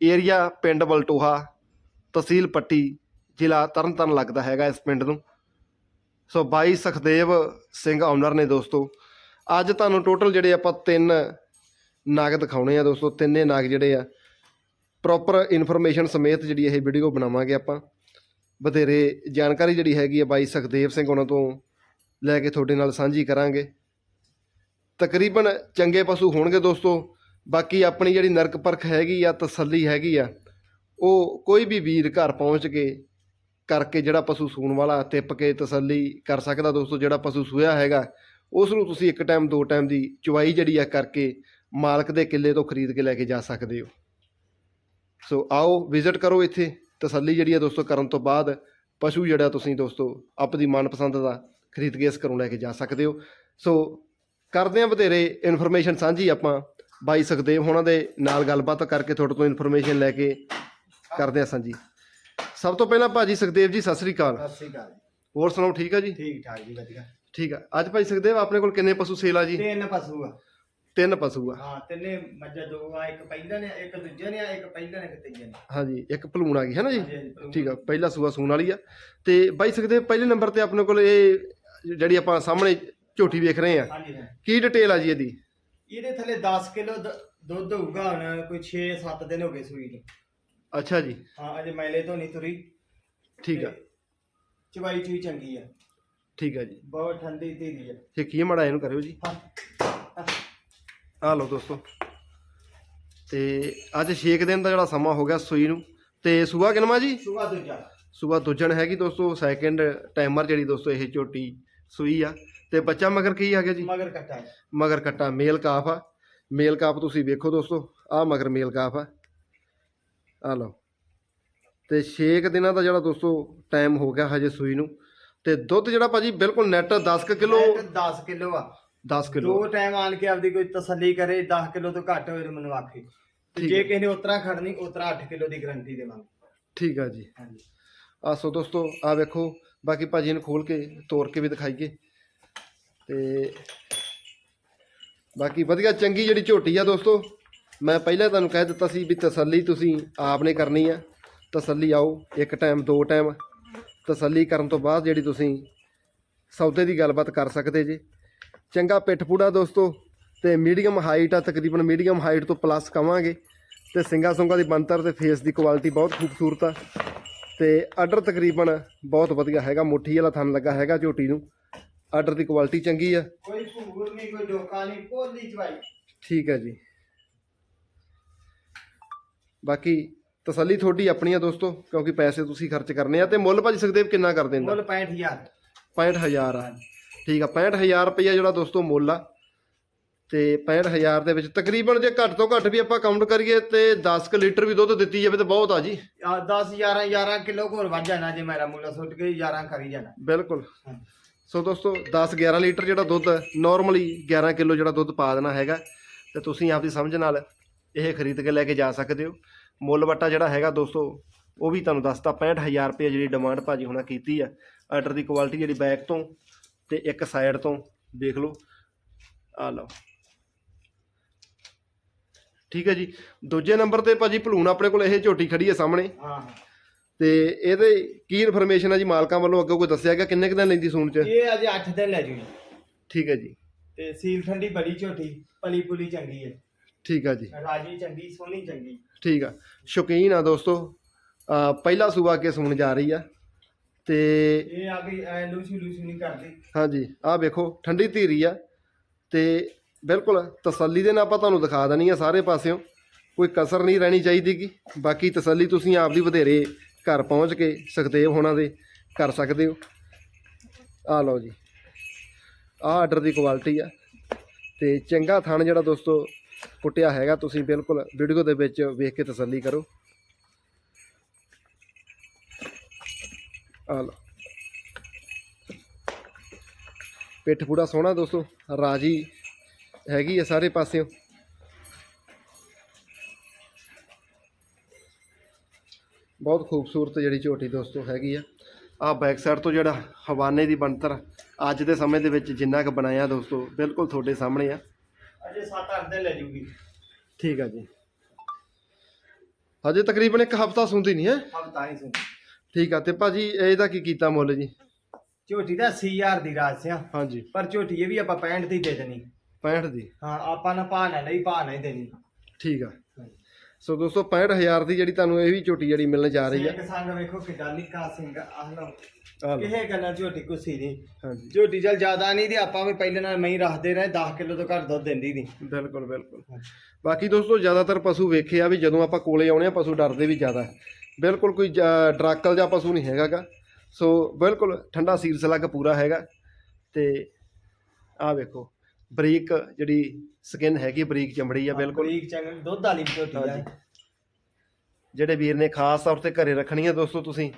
Area ਪਿੰਡ ਬਲਟੋਹਾ, ਤਹਿਸੀਲ ਪੱਟੀ, ਜ਼ਿਲ੍ਹਾ ਤਰਨਤਾਰਨ ਲੱਗਦਾ ਹੈਗਾ ਇਸ ਪਿੰਡ ਨੂੰ। ਸੋ ਬਾਈ ਸਖਦੇਵ ਸਿੰਘ ਓਨਰ ਨੇ ਦੋਸਤੋ, ਅੱਜ ਤੁਹਾਨੂੰ ਟੋਟਲ ਜਿਹੜੇ ਆਪਾਂ ਤਿੰਨ ਨਾਗ ਦਿਖਾਉਣੇ ਆ ਦੋਸਤੋ, ਤਿੰਨੇ ਨਾਗ ਜਿਹੜੇ ਆ ਪ੍ਰੋਪਰ ਇਨਫੋਰਮੇਸ਼ਨ ਸਮੇਤ ਜਿਹੜੀ ਇਹ ਵੀਡੀਓ ਬਣਾਵਾਂਗੇ ਆਪਾਂ। ਬਥੇਰੇ ਜਾਣਕਾਰੀ ਜਿਹੜੀ ਹੈਗੀ ਆ ਬਾਈ ਸਖਦੇਵ ਸਿੰਘ ਉਹਨਾਂ ਤੋਂ ਲੈ ਕੇ ਤੁਹਾਡੇ ਨਾਲ ਸਾਂਝੀ ਕਰਾਂਗੇ। ਤਕਰੀਬਨ ਚੰਗੇ ਪਸ਼ੂ ਹੋਣਗੇ ਦੋਸਤੋ ਬਾਕੀ ਆਪਣੀ ਜਿਹੜੀ ਨਰਕ ਪਰਖ ਹੈਗੀ ਆ, ਤਸੱਲੀ ਹੈਗੀ ਆ, ਉਹ ਕੋਈ ਵੀ ਵੀਰ ਘਰ ਪਹੁੰਚ ਕੇ ਕਰਕੇ ਜਿਹੜਾ ਪਸ਼ੂ ਸੂਣ ਵਾਲਾ, ਤਿੱਪ ਕੇ ਤਸੱਲੀ ਕਰ ਸਕਦਾ ਦੋਸਤੋ, ਜਿਹੜਾ ਪਸ਼ੂ ਸੂਇਆ ਹੈਗਾ ਉਸ ਨੂੰ ਤੁਸੀਂ ਇੱਕ ਟਾਈਮ, ਦੋ ਟਾਈਮ ਦੀ ਚੁਵਾਈ ਜਿਹੜੀ ਆ ਕਰਕੇ ਮਾਲਕ ਦੇ ਕਿੱਲੇ ਤੋਂ ਖਰੀਦ ਕੇ ਲੈ ਕੇ ਜਾ ਸਕਦੇ ਹੋ। ਸੋ ਆਓ ਵਿਜ਼ਿਟ ਕਰੋ ਇੱਥੇ, ਤਸੱਲੀ ਜਿਹੜੀ ਆ ਦੋਸਤੋ ਕਰਨ ਤੋਂ ਬਾਅਦ ਪਸ਼ੂ ਜਿਹੜਾ ਤੁਸੀਂ ਦੋਸਤੋ ਆਪਣੀ ਮਨਪਸੰਦ ਦਾ ਖਰੀਦ ਕੇ ਇਸ ਘਰੋਂ ਲੈ ਕੇ ਜਾ ਸਕਦੇ ਹੋ। ਸੋ ਕਰਦੇ ਹਾਂ ਬਥੇਰੇ ਇਨਫੋਰਮੇਸ਼ਨ ਸਾਂਝੀ ਆਪਾਂ। ਬਾਈ ਸੁਖਦੇਵ ਹੋਣਾ ਦੇ ਨਾਲ ਗੱਲਬਾਤ ਕਰਕੇ ਤੁਹਾਡੇ ਤੋਂ ਇਨਫੋਰਮੇਸ਼ਨ ਲੈ ਕੇ ਕਰਦੇ ਹਾਂ ਸਾਂਝੀ। ਸਭ ਤੋਂ ਪਹਿਲਾਂ ਭਾਜੀ ਸੁਖਦੇਵ ਜੀ ਸਤਿ ਸ੍ਰੀ ਅਕਾਲ। ਸਤਿ ਸ਼੍ਰੀ ਅਕਾਲ ਜੀ। ਹੋਰ ਸੁਣਾਓ ਠੀਕ ਆ ਜੀ? ਠੀਕ ਠਾਕ ਜੀ ਵਧੀਆ। ਠੀਕ ਆ। ਅੱਜ ਭਾਈ ਸੁਖਦੇਵ ਆਪਣੇ ਕੋਲ ਕਿੰਨੇ ਪਸ਼ੂ ਸੇਲ ਆ ਜੀ? ਤਿੰਨ ਪਸ਼ੂ ਆ। ਤਿੰਨ ਪਸ਼ੂ ਆ। ਹਾਂ ਤਿੰਨੇ ਮੱਝਾਂ ਦੋ ਆ ਇੱਕ ਪਹਿਲਾਂ ਨੇ ਇੱਕ ਦੂਜੇ ਨੇ ਆ ਇੱਕ ਪਹਿਲਾਂ ਨੇ ਇੱਕ ਤੀਜੇ ਨੇ। ਹਾਂਜੀ ਇੱਕ ਭਲੂਣ ਆ ਗਈ ਹੈ ਨਾ ਜੀ? ਹਾਂਜੀ, ਹਾਂਜੀ। ਠੀਕ ਆ ਪਹਿਲਾ ਸੂਆ ਸੂਣ ਵਾਲੀ ਆ। ਤੇ ਬਾਈ ਸੁਖਦੇਵ ਪਹਿਲੇ ਨੰਬਰ ਤੇ ਆਪਣੇ ਕੋਲ ਇਹ ਜਿਹੜੀ ਆਪਾਂ ਸਾਹਮਣੇ ਝੋਟੀ ਵੇਖ ਰਹੇ ਆ। ਹਾਂਜੀ ਹਾਂ ਕੀ ਡਿਟੇਲ ਆ ਜੀ ਇਹਦੀ? ਇਹਦੇ ਥੱਲੇ 10 ਕਿਲੋ ਦੁੱਧ ਹੋਊਗਾ ਹੁਣ ਕੋਈ 6-7 ਦਿਨ ਹੋ ਗਏ ਸੂਈ ਨੂੰ। ਅੱਛਾ ਜੀ। ਹਾਂ ਅਜੇ ਮੈਲੇ ਤੋਂ ਨਹੀਂ ਤੁਰੀ। ਠੀਕ ਆ। ਤੇ ਚਵਾਈ ਚੂਈ ਚੰਗੀ ਆ। ਠੀਕ ਆ ਜੀ। ਬਹੁਤ ਠੰਡੀ ਧੀਰੀ ਆ। ਇਹ ਕੀ ਮੜਾ ਇਹਨੂੰ ਕਰਿਓ ਜੀ। ਹਾਂ। ਹਾਂ। ਆ ਲਓ ਦੋਸਤੋ। ਤੇ ਅੱਜ 6 ਦਿਨ ਦਾ ਜਿਹੜਾ ਸਮਾਂ ਹੋ ਗਿਆ ਸੂਈ ਨੂੰ। ਤੇ ਸੂਆ ਕਿਨਮਾ ਜੀ? ਸੂਆ ਦੂਜਾ। ਸੂਆ ਦੁੱਜਣ ਹੈਗੀ ਦੋਸਤੋ। ਸੈਕਿੰਡ ਟਾਈਮਰ ਜਿਹੜੀ ਦੋਸਤੋ ਇਹ ਝੋਟੀ ਸੂਈ ਆ। ਤੇ ਬੱਚਾ ਮਗਰ ਕੀ ਆ ਗਿਆ ਜੀ? ਮਗਰ ਕੱਟਾ। ਮਗਰ ਕੱਟਾ ਮੇਲ ਕਾਫ ਆ। ਮੇਲ ਕਾਫ ਤੁਸੀਂ ਵੇਖੋ ਦੋਸਤੋ ਆ ਮਗਰ ਮੇਲ ਕਾਫ ਆ। ਆ ਲਓ। ਤੇ 6 ਦਿਨਾਂ ਦਾ ਜਿਹੜਾ ਦੋਸਤੋ ਟਾਈਮ ਹੋ ਗਿਆ ਹਜੇ ਸੂਈ ਨੂੰ। ਤੇ ਦੁੱਧ ਜਿਹੜਾ ਭਾਜੀ ਬਿਲਕੁਲ ਨੈਟ 10 ਕਿਲੋ ਇਹ 10 ਕਿਲੋ ਆ। 10 ਕਿਲੋ। ਦੋ ਟਾਈਮ ਆਣ ਕੇ ਆਪਦੀ ਕੋਈ ਤਸੱਲੀ ਕਰੇ 10 ਕਿਲੋ ਤੋਂ ਘੱਟ ਹੋਏ ਤਾਂ ਮੈਨੂੰ ਆਖੇ। ਤੇ ਜੇ। ਕਿਸੇ ਨੇ ਉਤਰਾ ਖੜਨੀ ਉਤਰਾ 8 ਕਿਲੋ ਦੀ ਗਰੰਟੀ ਦੇਵਾਂਗੇ। ਠੀਕ ਆ ਜੀ। ਹਾਂਜੀ। ਆ ਸੋ ਦੋਸਤੋ ਆ ਵੇਖੋ। ਬਾਕੀ ਭਾਜੀ ਨੂੰ ਖੋਲ ਕੇ ਤੋੜ ਕੇ ਵੀ ਦਿਖਾਈਏ। ਤੇ ਬਾਕੀ ਵਧੀਆ, ਚੰਗੀ ਜਿਹੜੀ ਝੋਟੀ ਆ ਦੋਸਤੋ, ਮੈਂ ਪਹਿਲਾਂ ਤੁਹਾਨੂੰ ਕਹਿ ਦਿੱਤਾ ਸੀ ਵੀ ਤਸੱਲੀ ਤੁਸੀਂ ਆਪ ਨੇ ਕਰਨੀ ਆ। ਤਸੱਲੀ ਆਓ, ਇੱਕ ਟਾਈਮ, ਦੋ ਟਾਈਮ। ਤਸੱਲੀ ਕਰਨ ਤੋਂ ਬਾਅਦ ਜਿਹੜੀ ਤੁਸੀਂ ਸੌਦੇ ਦੀ ਗੱਲਬਾਤ ਕਰ ਸਕਦੇ ਜੇ। ਚੰਗਾ ਪਿੱਠ ਪੂੜਾ ਦੋਸਤੋ, ਤੇ ਮੀਡੀਅਮ ਹਾਈਟ ਆ, ਤਕਰੀਬਨ ਮੀਡੀਅਮ ਹਾਈਟ ਤੋਂ ਪਲੱਸ ਕਵਾਂਗੇ। ਤੇ ਸਿੰਗਾ ਸੁੰਗਾ ਦੀ ਬੰਤਰ ਤੇ ਫੇਸ ਦੀ ਕੁਆਲਿਟੀ ਬਹੁਤ ਖੂਬਸੂਰਤ ਆ। ਤੇ ਆਰਡਰ ਤਕਰੀਬਨ ਬਹੁਤ ਵਧੀਆ ਹੈਗਾ ਮੁੱਠੀ ਵਾਲਾ ਥਣ ਲੱਗਾ ਹੈਗਾ ਝੋਟੀ ਨੂੰ। ਆਰਡਰ ਦੀ ਕੁਆਲਿਟੀ ਚੰਗੀ ਆ। ਕੋਈ ਭੂਰ ਨਹੀਂ ਕੋਈ ਡੋਕਾ ਨਹੀਂ ਪੋਲੀ ਚਵਾਈ ਠੀਕ ਹੈ ਜੀ। ਬਾਕੀ ਤਸੱਲੀ ਤੁਹਾਡੀ ਆਪਣੀ ਆ ਦੋਸਤੋ ਕਿਉਂਕਿ ਪੈਸੇ ਤੁਸੀਂ ਖਰਚ ਕਰਨੇ ਆ ਤੇ ਮੁੱਲ ਭਾਜੀ ਸੁਖਦੇਵ ਕਿੰਨਾ ਕਰ ਦਿੰਦਾ? ਮੁੱਲ 65000 65000 ਆ। ਠੀਕ ਆ 65000 ਰੁਪਈਆ ਜਿਹੜਾ ਦੋਸਤੋ ਮੁੱਲ ਆ। ਤੇ 65000 ਦੇ ਵਿੱਚ। ਤਕਰੀਬਨ ਜੇ ਘੱਟ ਤੋਂ ਘੱਟ ਵੀ ਆਪਾਂ ਕਾਊਂਟ ਕਰੀਏ ਤੇ 10 ਕੁ ਲੀਟਰ ਵੀ ਦੁੱਧ ਦਿੱਤੀ ਜਾਵੇ ਤਾਂ ਬਹੁਤ ਆ ਜੀ। ਆ 10 11 11 ਕਿਲੋ ਕੋਲ ਵੱਧ ਜਾਣਾ ਜੇ ਮੇਰਾ ਮੁੱਲ ਸੁੱਟ ਕੇ 11 ਖਰੀ ਜਾਣਾ। ਬਿਲਕੁਲ। ਸੋ ਦੋਸਤੋ 10 11 ਲੀਟਰ ਜਿਹੜਾ ਦੁੱਧ ਨਾਰਮਲੀ 11 ਕਿਲੋ ਜਿਹੜਾ ਦੁੱਧ ਪਾ ਦੇਣਾ ਹੈਗਾ ਤੇ ਤੁਸੀਂ ਆਪਦੀ ਸਮਝ ਨਾਲ ਇਹ ਖਰੀਦ ਕੇ ਲੈ ਕੇ ਜਾ ਸਕਦੇ ਹੋ। ਮੁੱਲ ਵੱਟਾ ਜਿਹੜਾ ਹੈਗਾ ਦੋਸਤੋ ਉਹ ਵੀ ਤੁਹਾਨੂੰ ਦੱਸਤਾ 65000 ਰੁਪਏ ਜਿਹੜੀ ਡਿਮਾਂਡ ਭਾਜੀ ਹੁਣਾਂ ਕੀਤੀ ਆ। ਆਰਡਰ ਦੀ ਕੁਆਲਿਟੀ ਜਿਹੜੀ ਬੈਕ ਤੋਂ ਤੇ ਇੱਕ ਸਾਈਡ ਤੋਂ ਦੇਖ ਲਓ। ਆ ਲਓ। ਠੀਕ ਹੈ ਜੀ। ਦੂਜੇ ਨੰਬਰ ਤੇ ਭਾਜੀ ਭਲੂਣ ਆਪਣੇ ਕੋਲ ਇਹ ਝੋਟੀ ਖੜੀ ਹੈ ਸਾਹਮਣੇ। ਹਾਂ ਤੇ ਇਹਦੇ ਕੀ ਇਨਫੋਰਮੇਸ਼ਨ ਹੈ ਜੀ ਮਾਲਕਾਂ ਵੱਲੋਂ ਅੱਗੇ ਕੋਈ ਦੱਸਿਆ ਗਿਆ? ਕਿੰਨੇ ਕੁ ਦਿਨ ਲੈਂਦੀ ਸੂਣ ਚ? ਇਹ ਅਜੇ 8 ਦਿਨ ਲੈ ਜੂ ਜੀ। ਠੀਕ ਹੈ ਜੀ। ਤੇ ਸੀਲ ਠੰਡੀ ਬੜੀ ਝੋਟੀ ਪਲੀ ਪੁਲੀ ਚੰਗੀ ਹੈ। ਠੀਕ ਆ ਜੀ। ਰਾਜੀ ਚੰਗੀ ਸੋਹਣੀ ਚੰਗੀ। ਠੀਕ ਆ। ਸ਼ੌਕੀਨ ਆ ਦੋਸਤੋ। ਅਹ ਪਹਿਲਾ ਸੂਆ ਕੇ ਸੁਣ ਜਾ ਰਹੀ ਆ। ਤੇ ਇਹ ਆ ਵੀ ਐ ਲੂਸੀ ਲੂਸੀ ਨਹੀਂ ਕਰਦੀ। ਹਾਂਜੀ ਆਹ ਵੇਖੋ ਠੰਡੀ ਧੀਰੀ ਆ। ਤੇ ਬਿਲਕੁਲ, ਤਸੱਲੀ ਦੇ ਨਾਲ ਆਪਾਂ ਤੁਹਾਨੂੰ ਦਿਖਾ ਦੇਣੀ ਆ ਸਾਰੇ ਪਾਸਿਓਂ। ਕੋਈ ਕਸਰ ਨਹੀਂ ਰਹਿਣੀ ਚਾਹੀਦੀ ਗੀ। ਬਾਕੀ ਤਸੱਲੀ ਤੁਸੀਂ ਆਪ ਦੀ ਵਧੇਰੇ ਘਰ ਪਹੁੰਚ ਕੇ ਸੁਖਦੇਵ ਹੋਣਾ ਦੇ ਕਰ ਸਕਦੇ ਹੋ। ਆ ਲਓ ਜੀ। ਆਹ ਆਰਡਰ ਦੀ ਕੁਆਲਿਟੀ ਆ। ਤੇ ਚੰਗਾ ਥਣ ਜਿਹੜਾ ਦੋਸਤੋ ਪੁੱਟਿਆ ਹੈਗਾ, ਤੁਸੀਂ ਬਿਲਕੁਲ ਵੀਡੀਓ ਦੇ ਵਿੱਚ ਵੇਖ ਕੇ ਤਸੱਲੀ ਕਰੋ। ਆ ਲਓ। ਪਿੱਠ ਪੂਰਾ ਸੋਹਣਾ ਦੋਸਤੋ, ਰਾਜੀ ਹੈਗੀ ਆ ਸਾਰੇ ਪਾਸਿਓਂ। ਬਹੁਤ ਖੂਬਸੂਰਤ ਜਿਹੜੀ ਝੋਟੀ ਦੋਸਤੋ ਹੈਗੀ ਆ। ਆ ਬੈਕ ਸਾਈਡ ਤੋਂ ਜਿਹੜਾ ਹਵਾਨੇ ਦੀ ਬਣਤਰ ਅੱਜ ਦੇ ਸਮੇਂ ਦੇ ਵਿੱਚ ਜਿੰਨਾ ਕੁ ਬਣਾਇਆ ਦੋਸਤੋ ਬਿਲਕੁਲ ਤੁਹਾਡੇ ਸਾਹਮਣੇ ਆ। ਅਜੇ 7-8 ਦਿਨ ਲੈ ਜੂਗੀ। ਠੀਕ ਆ ਜੀ। ਹਜੇ ਤਕਰੀਬਨ ਇੱਕ ਹਫਤਾ ਸੁਣਦੀ ਨਹੀਂ ਹੈ। ਹਫਤਾ ਹੀ ਸੁਣ ਠੀਕ ਆ ਤੇ ਭਾਜੀ ਇਹਦਾ ਕੀ ਕੀਤਾ ਮੁੱਲ ਜੀ? ਝੋਟੀ ਦਾ 80000 ਦੀ ਰਾਜ ਸਿਆ ਹਾਂਜੀ। ਪਰ ਝੋਟੀ ਇਹ ਵੀ ਆਪਾਂ 65 ਦੀ ਦੇ ਦੇਣੀ। 65 ਦੀ? ਹਾਂ ਆਪਾਂ ਨਾ ਭਾਅ ਨਾ ਲਈ ਭਾਅ ਨਹੀਂ ਦੇਣੀ। ਠੀਕ ਆ। ਸੋ ਦੋਸਤੋ 65000 ਦੀ ਜਿਹੜੀ ਤੁਹਾਨੂੰ ਇਹ ਵੀ ਝੋਟੀ ਜਿਹੜੀ ਮਿਲਣ ਜਾ ਰਹੀ ਆ। ਸਿੰਘ ਸੰਗ ਵੇਖੋ ਕਿੱਡਾ ਨਿੱਕਾ ਸਿੰਘ ਆਹ ਲਓ। ਆ ਕਿਸੇ ਗੱਲਾਂ ਝੋਟੀ ਕੁਸੀ ਨਹੀਂ। ਹਾਂਜੀ। ਝੋਟੀ ਚਲ ਜ਼ਿਆਦਾ ਨਹੀਂ ਤੇ ਆਪਾਂ ਵੀ ਪਹਿਲੇ ਨਾਲ ਮੈਂ ਹੀ ਰੱਖਦੇ ਰਹੇ 10 ਕਿਲੋ ਤੋਂ ਘੱਟ ਦੁੱਧ ਦਿੰਦੀ ਨਹੀਂ। ਬਿਲਕੁਲ ਬਿਲਕੁਲ। ਬਾਕੀ ਦੋਸਤੋ ਜ਼ਿਆਦਾਤਰ ਪਸ਼ੂ ਵੇਖੇ ਆ ਵੀ ਜਦੋਂ ਆਪਾਂ ਕੋਲੇ ਆਉਣੇ ਆ ਪਸ਼ੂ ਡਰਦੇ ਵੀ ਜ਼ਿਆਦਾ। ਬਿਲਕੁਲ ਕੋਈ ਡਰਾਕਲ ਜਾਂ ਪਸ਼ੂ ਨਹੀਂ ਹੈਗਾਗਾ। ਸੋ ਬਿਲਕੁਲ ਠੰਡਾ ਸੀਰਸ ਲੱਗ ਪੂਰਾ ਹੈਗਾ। ਤੇ ਆਹ ਵੇਖੋ ਬਰੀਕ ਜਿਹੜੀ ਸਕਿਨ ਹੈਗੀ ਬਰੀਕ ਚਮੜੀ ਆ ਬਿਲਕੁਲ। ਬਰੀਕ ਚੰਗ ਦੁੱਧ ਵਾਲੀ ਝੋਟੀ ਆ ਹਾਂਜੀ। ਜਿਹੜੇ ਵੀਰ ਨੇ ਖਾਸ ਤੌਰ ਤੇ ਘਰੇ ਰੱਖਣੀ ਆ ਦੋਸਤੋ ਤੁਸੀਂ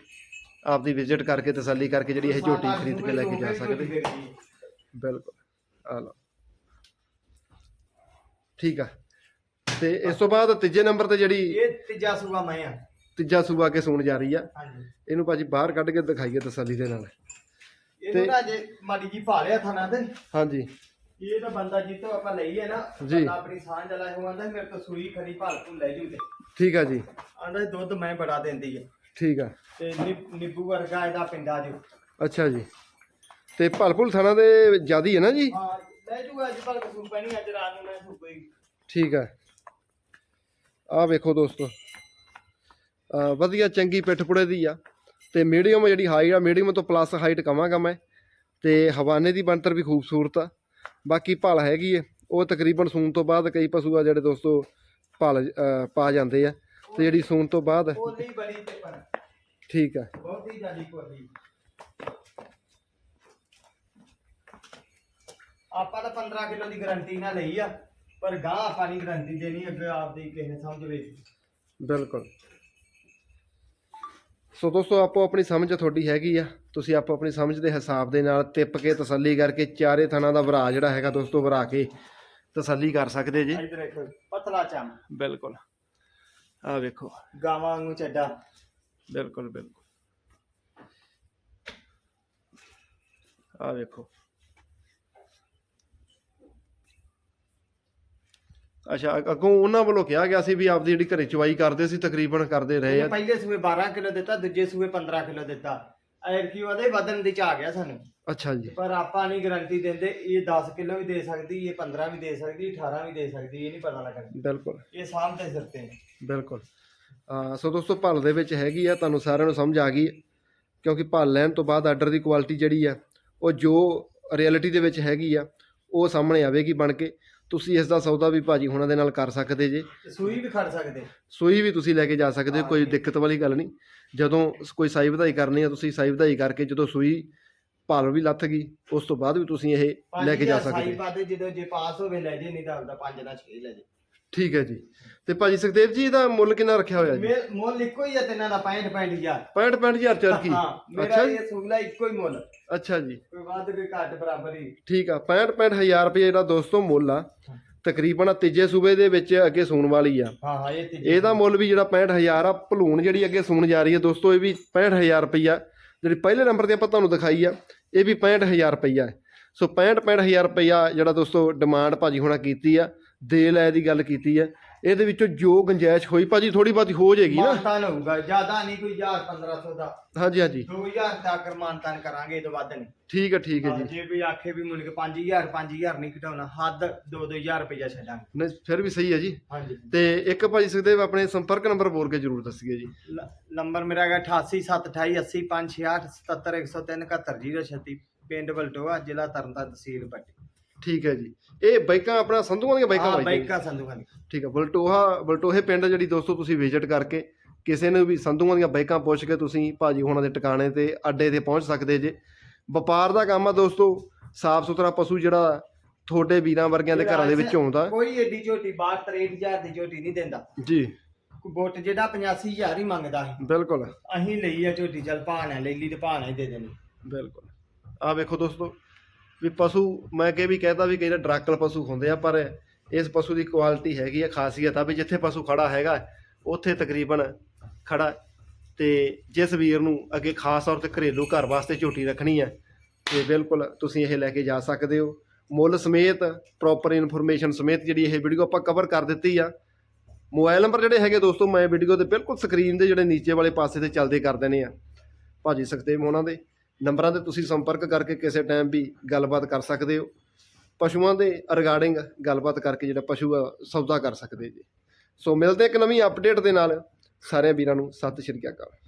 ਆਪਦੀ ਵਿਜ਼ਿਟ ਕਰਕੇ ਤਸੱਲੀ ਕਰਕੇ ਜਿਹੜੀ ਇਹ ਝੋਟੀ ਖਰੀਦ ਕੇ ਲੈ ਕੇ ਜਾ ਸਕਦੇ। ਬਿਲਕੁਲ ਆ ਲਓ। ਠੀਕ ਆ। ਤੇ ਇਸ ਤੋਂ ਬਾਅਦ ਤੀਜੇ ਨੰਬਰ ਤੇ ਜਿਹੜੀ ਇਹ ਤੀਜਾ ਸੂਆ ਮੈਂ ਆ। ਤੀਜਾ ਸੂਆ ਕੇ ਸੂਣ ਜਾ ਰਹੀ ਆ। ਹਾਂਜੀ। ਇਹਨੂੰ ਭਾਜੀ ਬਾਹਰ ਕੱਢ ਕੇ ਦਿਖਾਈਏ ਤਸੱਲੀ ਦੇ ਨਾਲ। ਇਹਨੂੰ ਨਾ ਜੇ ਮਾੜੀ ਜੀ ਪਾ ਲਿਆ ਥਾਣਾ ਤੇ। ਹਾਂਜੀ। ਇਹ ਤਾਂ ਬੰਦਾ ਜਿੱਤੋਂ ਆਪਾਂ ਲਈ ਹੈ ਨਾ ਜੀ। ਬੰਦਾ ਆਪਣੀ ਸਾਂਝ ਵਾਲਾ ਹੋ ਆਂਦਾ ਮੇਰੇ ਤੋਂ ਸੂਈ ਖਰੀ ਭਾਲ ਭੁੱਲ ਲੈ ਜੂ ਤੇ। ਠੀਕ ਆ ਜੀ। ਆਂਦਾ ਦੁੱਧ ਮੈਂ ਬੜਾ ਦਿੰਦੀ ਹੈ ਠੀਕ ਆ। ਤੇ ਨਿ- ਨਿੰਬੂ ਵਰਗਾ ਇਹਦਾ ਪਿੰਡਾ ਜੋ। ਅੱਛਾ ਜੀ। ਤੇ ਭਲਪੁਲ ਥਾਣਾ ਦੇ ਜਿਆਦੀ ਹੈ ਨਾ ਜੀ? ਹਾਂ ਲੈ ਜੂਗਾ ਅੱਜ ਕੱਲ ਕਸੂਰ ਪੈਣੀ ਅੱਜ ਰਾਤ ਨੂੰ ਮੈਂ ਸੁਪਈ ਠੀਕ ਆ। ਆ ਵੇਖੋ ਦੋਸਤੋ। ਆ ਵਧੀਆ ਚੰਗੀ ਪਿੱਠ ਪੁੜੇ ਦੀ ਆ। ਤੇ ਮੀਡੀਅਮ ਜਿਹੜੀ ਹਾਈਟ ਆ ਮੀਡੀਅਮ ਤੋਂ ਪਲੱਸ ਹਾਈਟ ਕਵਾਂਗਾ ਮੈਂ। ਤੇ ਹਵਾਨੇ ਦੀ ਬਣਤਰ ਵੀ ਖੂਬਸੂਰਤ ਆ। ਬਾਕੀ ਭਲ ਹੈਗੀ ਏ ਉਹ ਤਕਰੀਬਨ ਸੂਣ ਤੋਂ ਬਾਅਦ ਕਈ ਪਸ਼ੂ ਆ ਜਿਹੜੇ ਦੋਸਤੋ ਭਲ ਪਾ ਜਾਂਦੇ ਆ। ਤੇ ਜਿਹੜੀ ਸੂਣ ਤੋਂ ਬਾਅਦ ਕੋਲੀ ਬੜੀ ਤੇ ਪਰ। ਠੀਕ ਆ। ਬਹੁਤ ਹੀ ਜਿਆਦੀ ਕੋਲੀ ਆਪਾਂ ਤਾਂ 15 ਕਿਲੋ ਦੀ ਗਾਰੰਟੀ ਨਾਲ ਲਈ ਆ ਪਰ ਗਾਂ ਆਪਾਂ ਨਹੀਂ ਗਾਰੰਟੀ ਦੇਣੀ ਅੱਗੇ ਆਪਦੀ ਕਿਸੇ ਸਮਝ ਵੇਚ। ਬਿਲਕੁਲ। ਸੋ ਦੋਸਤੋ ਆਪੋ ਆਪਣੀ ਸਮਝ ਤੁਹਾਡੀ ਹੈਗੀ ਆ। ਤੁਸੀਂ ਆਪੋ ਆਪਣੀ ਸਮਝ ਦੇ ਹਿਸਾਬ ਦੇ ਨਾਲ ਤਿੱਪ ਕੇ ਤਸੱਲੀ ਕਰਕੇ ਚਾਰੇ ਥਾਣਾ ਦਾ ਭਰਾ ਜਿਹੜਾ ਹੈਗਾ ਦੋਸਤੋ ਭਰਾ ਕੇ ਤਸੱਲੀ ਕਰ ਸਕਦੇ ਜੀ। ਇਧਰ ਦੇਖੋ ਪਤਲਾ ਚਮ। ਬਿਲਕੁਲ। ਆ ਵੇਖੋ। ਗਾਵਾਂ ਨੂੰ ਚੱਡਾ। ਬਿਲਕੁਲ ਬਿਲਕੁਲ। ਆ ਵੇਖੋ। ਅੱਛਾ ਅੱਗੋਂ ਉਹਨਾਂ ਵੱਲੋਂ ਕਿਹਾ ਗਿਆ ਸੀ ਵੀ ਆਪਦੀ ਜਿਹੜੀ ਘਰੇ ਚਵਾਈ ਕਰਦੇ ਸੀ ਤਕਰੀਬਨ ਕਰਦੇ ਰਹੇ ਆ। ਪਹਿਲੇ ਸੂਏ 12 ਕਿਲੋ ਦਿੱਤਾ ਦੂਜੇ ਸੂਏ 15 ਕਿਲੋ ਦਿੱਤਾ। ਐਰ ਕੀ ਉਹਦੇ ਵਧਣ ਦੀ ਚ ਆ ਗਿਆ ਸਾਨੂੰ। ਅੱਛਾ ਜੀ। ਪਰ ਆਪਾਂ ਨਹੀਂ ਗਾਰੰਟੀ ਦਿੰਦੇ ਇਹ 10 ਕਿਲੋ ਵੀ ਦੇ ਸਕਦੀ ਇਹ 15 ਵੀ ਦੇ ਸਕਦੀ 18 ਵੀ ਦੇ ਸਕਦੀ ਇਹ ਨਹੀਂ ਪਤਾ ਲੱਗਣਾ। ਬਿਲਕੁਲ। ਇਹ ਸਾਹਮਣੇ ਸਿਰ ਤੇ। ਬਿਲਕੁਲ। ਸੋ ਦੋਸਤੋ ਭਲ ਦੇ ਵਿੱਚ ਹੈਗੀ ਆ ਤੁਹਾਨੂੰ ਸਾਰਿਆਂ ਨੂੰ ਸਮਝ ਆ ਗਈ। ਕਿਉਂਕਿ ਭਲ ਲੈਣ ਤੋਂ ਬਾਅਦ ਆਰਡਰ ਦੀ ਕੁਆਲਿਟੀ ਜਿਹੜੀ ਆ ਉਹ ਜੋ ਰਿਐਲਿਟੀ ਦੇ ਵਿੱਚ ਹੈਗੀ ਆ ਉਹ ਸਾਹਮਣੇ ਆਵੇਗੀ ਬਣ ਕੇ। ਤੁਸੀਂ ਇਸ ਦਾ ਸੌਦਾ ਵੀ ਭਾਜੀ ਹੁਣਾਂ ਦੇ ਨਾਲ ਕਰ ਸਕਦੇ ਜੇ। ਤੇ ਸੂਈ ਵੀ ਖੜ ਸਕਦੇ। ਸੂਈ ਵੀ ਤੁਸੀਂ ਲੈ ਕੇ ਜਾ ਸਕਦੇ ਹੋ ਕੋਈ ਦਿੱਕਤ ਵਾਲੀ ਗੱਲ ਨਹੀਂ। ਜਦੋਂ ਕੋਈ ਸਾਈ ਵਧਾਈ ਕਰਨੀ ਆ ਤੁਸੀਂ ਸਾਈ ਵਧਾਈ ਕਰਕੇ ਜਦੋਂ ਸੂਈ ਭਲ ਵੀ ਲੱਥ ਗਈ ਉਸ ਤੋਂ ਬਾਅਦ ਵੀ ਤੁਸੀਂ ਇਹ ਲੈ ਕੇ ਜਾ ਸਕਦੇ ਸਾਈ ਪਾਦੇ ਜਦੋਂ ਜੇ ਪਾਸ ਹੋਵੇ ਲੈ ਜੇ ਨਹੀਂ ਤਾਂ ਆਪਦਾ 5 ਦਾ 6 ਲੈ ਜੇ। ਠੀਕ ਹੈ ਜੀ। ਤੇ ਭਾਜੀ ਸੁਖਦੇਵ ਜੀ ਇਹਦਾ ਮੁੱਲ ਕਿੰਨਾ ਰੱਖਿਆ ਹੋਇਆ ਜੀ? ਮੁੱਲ ਇੱਕੋ ਹੀ ਆ ਤਿੰਨਾਂ ਦਾ 65 65 ਹਜ਼ਾਰ। 65 65000 ਚਰਕੀ ਹਾਂ ਮੇਰਾ ਅੱਛਾ ਜੀ। ਇਹ ਸੂਲਾ ਇੱਕੋ ਹੀ ਮੁੱਲ। ਅੱਛਾ ਜੀ। ਕੋਈ ਵੱਧ ਕੋਈ ਘੱਟ ਬਰਾਬਰ ਹੀ। ਠੀਕ ਆ 65 65000 ਰੁਪਏ ਜਿਹੜਾ ਦੋਸਤੋ ਮੁੱਲ ਆ। ਤਕਰੀਬਨ ਤੀਜੇ ਸੂਬੇ ਦੇ ਵਿੱਚ ਅੱਗੇ ਸੂਣ ਵਾਲੀ ਆ। ਹਾਂ ਹਾਂ ਇਹ ਤੀਜੀ ਇਹਦਾ ਮੁੱਲ ਵੀ ਜਿਹੜਾ 65000 ਆ ਭਲੂਣ ਜਿਹੜੀ ਅੱਗੇ ਸੂਣ ਜਾ ਰਹੀ ਹੈ ਦੋਸਤੋ ਇਹ ਵੀ 65000 ਰੁਪਈਆ ਜਿਹੜੀ ਪਹਿਲੇ ਨੰਬਰ ਤੇ ਆਪਾਂ ਤੁਹਾਨੂੰ ਦਿਖਾਈ ਆ ਇਹ ਵੀ 65000 ਰੁਪਈਆ ਹੈ ਸੋ 65 65000 ਰੁਪਈਆ ਜਿਹੜਾ ਦੋਸਤੋ ਡਿਮਾਂਡ ਭਾਜੀ ਹੁਣਾ ਕੀਤੀ ਆ। ਦੇ ਲੈ ਦੀ ਗੱਲ ਕੀਤੀ ਆ। ਇਹਦੇ ਵਿੱਚੋਂ ਜੋ ਗੁੰਜਾਇਸ਼ ਹੋਈ ਭਾਜੀ ਥੋੜੀ ਬਹੁਤੀ ਹੋ ਜਾਏਗੀ ਨਾ। ਮਾਨਤਾਨ ਹੋਊਗਾ ਜ਼ਿਆਦਾ ਨਹੀਂ ਕੋਈ 1000 1500 ਦਾ। ਹਾਂਜੀ ਹਾਂਜੀ। 2000 ਤੱਕ ਮਾਨਤਾਨ ਕਰਾਂਗੇ ਇਹ ਤੋਂ ਵੱਧ ਨਹੀਂ। ਠੀਕ ਹੈ ਠੀਕ ਹੈ ਹਾਂ, ਜੀ। ਜੇ ਕੋਈ ਆਖੇ ਵੀ ਮੁੰਨ ਕੇ 5000 5000 ਨਹੀਂ ਘਟਾਉਣਾ ਹੱਦ 2-2000 ਰੁਪਇਆ ਛੱਡਾਂਗੇ। ਨਹੀਂ ਫਿਰ ਵੀ ਸਹੀ ਹੈ ਜੀ। ਹਾਂਜੀ। ਤੇ ਇੱਕ ਭਾਜੀ ਸੁਖਦੇਵ ਆਪਣੇ ਸੰਪਰਕ ਨੰਬਰ ਬੋਲ ਕੇ ਜਰੂਰ ਦੱਸੀਏ ਜੀ। ਨੰਬਰ ਮੇਰਾ ਹੈਗਾ 8872856567 ਪਿੰਡ ਬਲਟੋਆ ਜ਼ਿਲ੍ਹਾ ਤਰਨਤਾਰਨ ਤਹਿਸੀਲ ਪੱਟੀ। ਠੀਕ ਹੈ ਜੀ। ਇਹ ਬਾਈਕਾਂ ਆਪਣਾ ਸੰਧੂਆਂ ਦੀਆਂ ਬਾਈਕਾਂ ਹਾਂ ਬਾਈਕਾਂ ਬਾਈਕਾ ਸੰਧੂਆਂ ਦੀ ਠੀਕ ਹੈ ਬਲਟੋਹਾ ਬਲਟੋਹੇ ਪਿੰਡ ਜਿਹੜੀ ਦੋਸਤੋ ਤੁਸੀਂ ਵਿਜ਼ਿਟ ਕਰਕੇ ਕਿਸੇ ਨੂੰ ਵੀ ਸੰਧੂਆਂ ਦੀਆਂ ਬਾਈਕਾਂ ਪੁੱਛ ਕੇ ਤੁਸੀਂ ਭਾਜੀ ਹੋਣਾ ਦੇ ਟਿਕਾਣੇ ਤੇ ਅੱਡੇ ਤੇ ਪਹੁੰਚ ਸਕਦੇ ਜੇ। ਵਪਾਰ ਦਾ ਕੰਮ ਆ ਦੋਸਤੋ ਸਾਫ਼ ਸੁਥਰਾ ਪਸ਼ੂ ਜਿਹੜਾ ਤੁਹਾਡੇ ਵੀਰਾਂ ਵਰਗਿਆਂ ਦੇ ਘਰਾਂ ਦੇ ਵਿੱਚ ਆਉਂਦਾ। ਕੋਈ ਏਡੀ ਝੋਟੀ ਬਾਹਰ 63000 ਦੀ ਝੋਟੀ ਨਹੀਂ ਦਿੰਦਾ। ਜੀ। ਗੁੱਟ ਜਿਹੜਾ 85000 ਹੀ ਮੰਗਦਾ ਸੀ। ਬਿਲਕੁਲ। ਅਸੀਂ ਲਈ ਆ ਝੋਟੀ ਚੱਲ ਭਾਣਾ ਲੈ ਲਈ ਤੇ ਭਾਣਾ ਹੀ ਦੇ ਦੇਣੀ। ਬਿਲਕੁਲ। ਆ ਵੇਖੋ ਦੋਸਤੋ ਵੀ ਪਸ਼ੂ, ਮੈਂ ਕਿ ਵੀ ਕਹਤਾ ਵੀ ਕਈ ਵਾਰ ਡਰਾਕਲ ਪਸ਼ੂ ਹੁੰਦੇ ਆ, ਪਰ ਇਸ ਪਸ਼ੂ ਦੀ ਕੁਆਲਿਟੀ ਹੈਗੀ ਆ, ਖਾਸੀਅਤ ਆ ਵੀ ਜਿੱਥੇ ਪਸ਼ੂ ਖੜਾ ਹੈਗਾ, ਉੱਥੇ ਤਕਰੀਬਨ ਖੜਾ। ਹੈ। ਤੇ ਜਿਸ ਵੀਰ ਨੂੰ ਅੱਗੇ ਖਾਸ ਤੌਰ ਤੇ ਘਰੇਲੂ ਘਰ ਵਾਸਤੇ ਝੋਟੀ ਰੱਖਣੀ ਹੈ ਤੇ ਬਿਲਕੁਲ ਤੁਸੀਂ ਇਹ ਲੈ ਕੇ ਜਾ ਸਕਦੇ ਹੋ। ਮੁੱਲ ਸਮੇਤ ਪ੍ਰੋਪਰ ਇਨਫੋਰਮੇਸ਼ਨ ਸਮੇਤ ਜਿਹੜੀ ਇਹ ਵੀਡੀਓ ਆਪਾਂ ਕਵਰ ਕਰ ਦਿੱਤੀ ਆ। ਮੋਬਾਈਲ ਨੰਬਰ ਜਿਹੜੇ ਹੈਗੇ ਦੋਸਤੋ, ਮੈਂ ਵੀਡੀਓ ਦੇ ਬਿਲਕੁਲ ਸਕਰੀਨ ਦੇ ਜਿਹੜੇ ਨੀਚੇ ਵਾਲੇ ਪਾਸੇ ਤੇ ਚੱਲਦੇ ਕਰ ਦੇਣੇ ਆ। ਭਾਜੀ ਸੁਖਦੇਵ ਉਹਨਾਂ ਦੇ। ਨੰਬਰਾਂ ਤੇ ਤੁਸੀਂ ਸੰਪਰਕ ਕਰਕੇ ਕਿਸੇ ਟਾਈਮ ਵੀ ਗੱਲਬਾਤ ਕਰ ਸਕਦੇ ਹੋ। ਪਸ਼ੂਆਂ ਦੇ ਰਿਗਾਰਡਿੰਗ ਗੱਲਬਾਤ ਕਰਕੇ ਜਿਹੜਾ ਪਸ਼ੂ ਆ, ਸੌਦਾ ਕਰ ਸਕਦੇ ਜੀ। ਸੋ ਮਿਲਦੇ ਇੱਕ ਨਵੀਂ ਅਪਡੇਟ ਦੇ ਨਾਲ। ਸਾਰਿਆਂ ਵੀਰਾਂ ਨੂੰ ਸਤਿ ਸ਼੍ਰੀ ਅਕਾਲ।